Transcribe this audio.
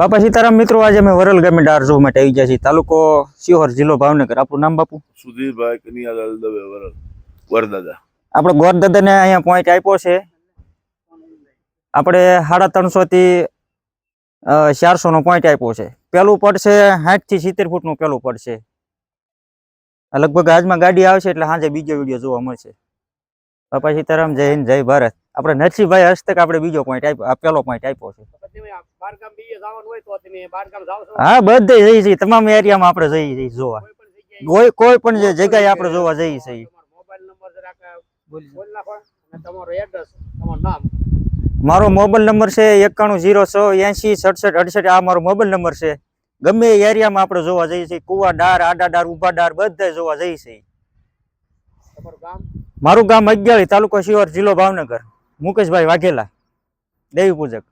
બાપા સીતારામ મિત્રો આજે અમે વરલ ગામે ડાર જોવા માટે આવી ગયા છીએ. તાલુકો શિહોર જિલ્લો ભાવનગર. આપણું નામ બાપુ? સુધીરભાઈ કનિયાલાલ દવે વરલ. ગોરદાદા. આપણે ગોરદાદાને અહીંયા પોઈન્ટ આપ્યો છે. આપણે સાડા ત્રણસો થી ચારસો નો પોઈન્ટ આપ્યો છે. પેલું પડશે સાઠથી સિત્તેર ફૂટનું પેલું પડશે છે. લગભગ આજમાં ગાડી આવશે એટલે સાંજે બીજો વીડિયો જોવા મળશે. બાપા સીતારામ જય હિન્દ જય ભારત. આપણે નરસિંહભાઈ હસ્તક આપણે બીજો પોઈન્ટ આપ્યો પેલો પોઈન્ટ આપ્યો છે. બારગામ બીજે જવાનું હોય તો તમે બારગામ જાવ છો? હા બધે જઈએ છીએ તમામ એરિયામાં આપણે જઈ છીએ જોવા. કોઈ પણ કોઈ પણ જે જગ્યાએ આપણે જોવા જઈએ. છીએ તમારો મોબાઈલ નંબર જરાક બોલ નાખો અને તમારો એડ્રેસ તમારું નામ. મારો મોબાઈલ નંબર છે એકાણું જીરો છ એસી સડસઠ અડસઠ આ મારો મોબાઈલ નંબર છે. ગમે એ એરિયામાં આપણે જોવા જઈએ છીએ કુવા ડાર આડા ડાર ઊભા ડાર બધા જોવા જઈએ છીએ. મારું ગામ અગિયાળી તાલુકો શિવર જિલ્લો ભાવનગર. મુકેશભાઈ વાઘેલા દેવી પૂજક.